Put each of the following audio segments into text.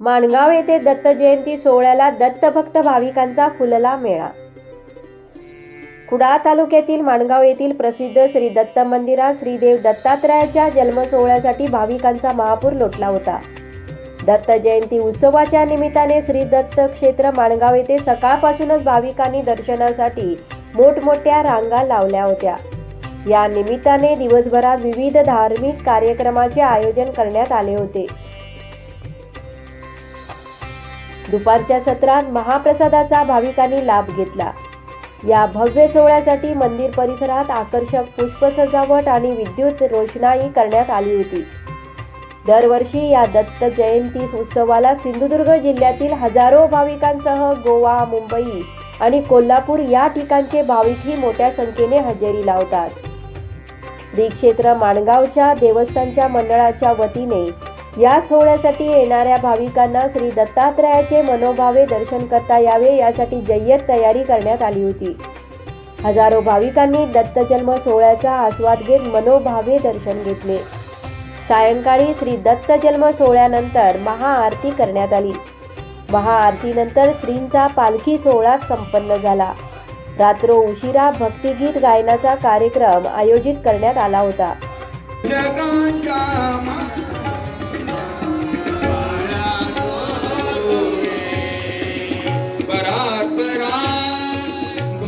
माणगाव येथे दत्त जयंती सोहळ्याला दत्तभक्त भाविकांचा फुलला मेळा. कुडाळ तालुक्यातील माणगाव येथील प्रसिद्ध श्री दत्त मंदिरात श्रीदेव दत्तात्रयाच्या जन्मसोहळ्यासाठी भाविकांचा महापूर लोटला होता. दत्त जयंती उत्सवाच्या निमित्ताने श्री दत्त क्षेत्र माणगाव येथे सकाळपासूनच भाविकांनी दर्शनासाठी मोठमोठ्या रांगा लावल्या होत्या. या निमित्ताने दिवसभरात विविध धार्मिक कार्यक्रमाचे आयोजन करण्यात आले होते. दुपारच्या सत्रात महाप्रसादाचा भाविकांनी लाभ घेतला. या भव्य सोहळ्यासाठी मंदिर परिसरात आकर्षक पुष्प सजावट आणि विद्युत रोषणाई करण्यात आली होती. दरवर्षी या दत्त जयंती उत्सवाला सिंधुदुर्ग जिल्ह्यातील हजारो भाविकांसह गोवा मुंबई आणि कोल्हापूर या ठिकाणचे भाविकही मोठ्या संख्येने हजेरी लावतात. श्री क्षेत्र माणगावच्या देवस्थानच्या मंडळाच्या वतीने या सोहळ्यासाठी येणाऱ्या भाविकांना श्री दत्तात्रयाचे मनोभावे दर्शन करता यावे यासाठी जय्यत तयारी करण्यात आली होती. हजारो भाविकांनी दत्तजन्म सोहळ्याचा आस्वाद घेत मनोभावे दर्शन घेतले. सायंकाळी श्री दत्तजन्म सोहळ्यानंतर महाआरती करण्यात आली. महाआरतीनंतर श्रींचा पालखी सोहळा संपन्न झाला. रात्र उशिरा भक्तिगीत गायनाचा कार्यक्रम आयोजित करण्यात आला होता.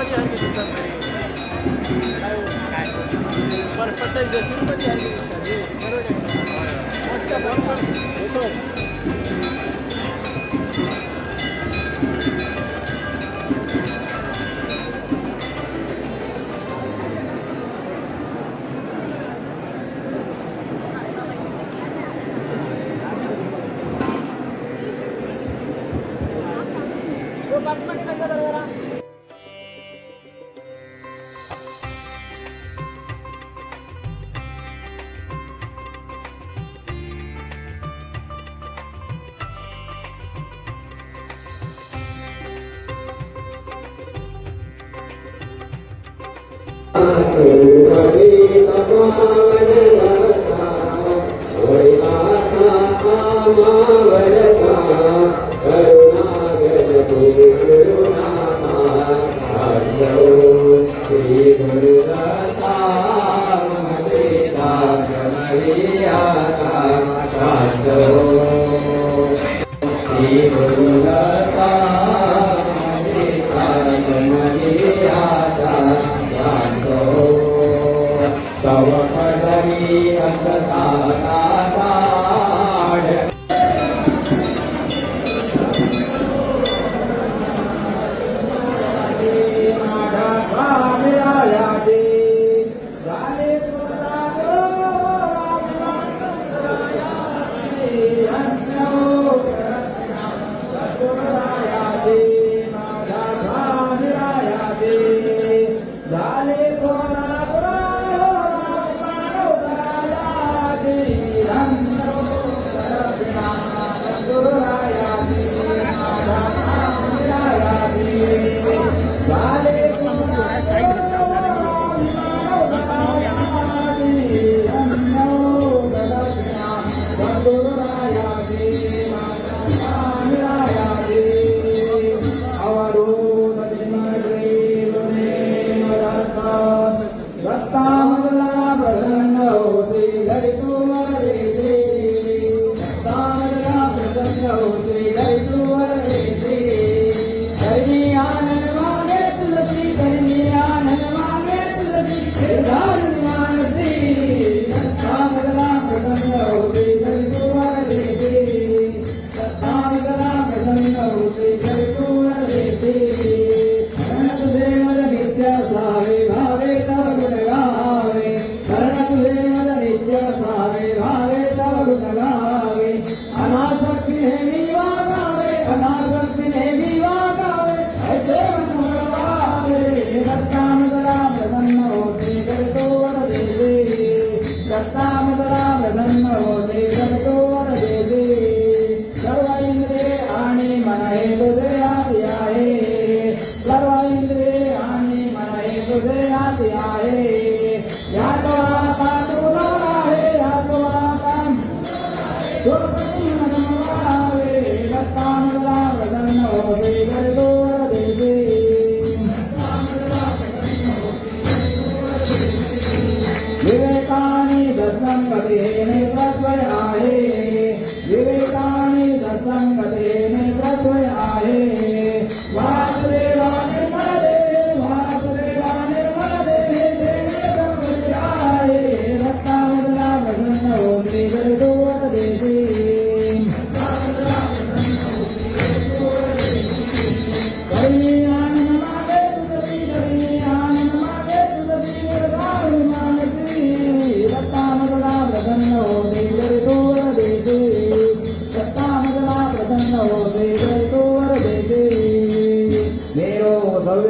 मध्ये आणली परफेक्ट जखमीमध्ये आणली Hare Krishna तव पदरी hacia él.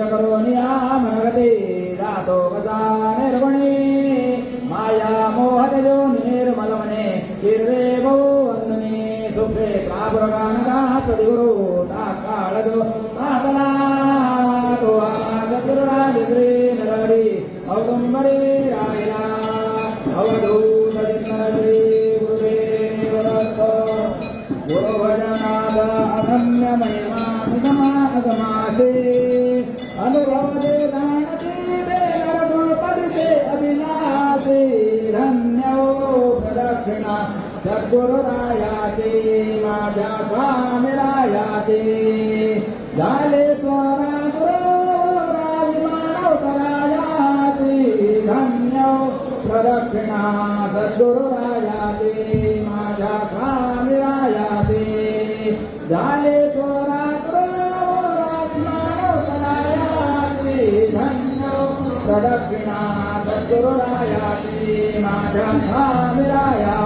करोनि आमनगते दातो गजानिर्गुणे माया मोहतजो निर्मलमने कीर्ते भोवन्दने दुःखे प्रापुरगाणगात्पतिगुरु ताकाळजो तातनातो आगतिर्राजिग्रे नरहरि औदुम्बरे रायिना अवधू सद्गुरुरायाते माझ्या स्वामिरायाते. झाले स्वरा गुरुराविमानवतरायाते धन्यो प्रदक्षिणा सद्गुरुरायाचे माझ्या स्वामिरायाते. झाले स्वरा गुरुराविमानवतरायाते धन्यो प्रदक्षिणा सद्गुरुरायाचे माझ्या स्वामिरायाते.